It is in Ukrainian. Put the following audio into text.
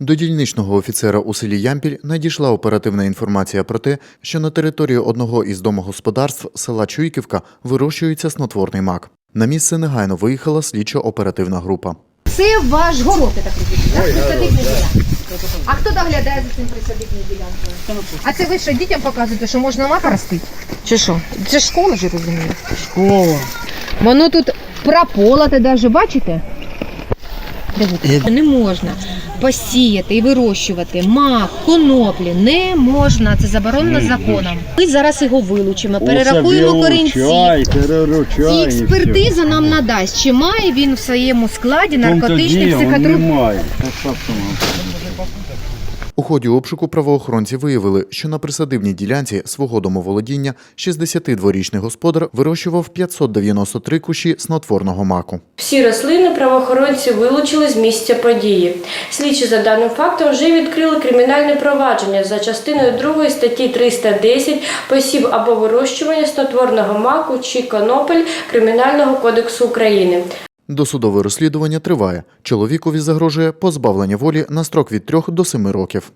До дільничного офіцера у селі Ямпіль надійшла оперативна інформація про те, що на території одного із домогосподарств села Чуйківка вирощується снотворний мак. На місце негайно виїхала слідчо-оперативна група. Це ваш город, я так розумію, так? Присадибний ділянка. А хто доглядає за цим присадибною ділянкою? А це ви що, дітям показуєте, що можна мака ростити? Чи що? Це ж школа ж, я розумію. Школа. Воно тут прополоте даже, бачите? Не можна посіяти і вирощувати мак, коноплі. Не можна, це заборонено законом. Ми зараз його вилучимо, перерахуємо корінці. І експертиза нам надасть, чи має він в своєму складі наркотичних психотроп. Ході обшуку правоохоронці виявили, що на присадибній ділянці свого домоволодіння 62-річний господар вирощував 593 кущі снотворного маку. Всі рослини правоохоронці вилучили з місця події. Слідчі за даним фактом вже відкрили кримінальне провадження за частиною 2 статті 310 посів або вирощування снотворного маку чи конопель Кримінального кодексу України. Досудове розслідування триває. Чоловікові загрожує позбавлення волі на строк від 3 до 7 років.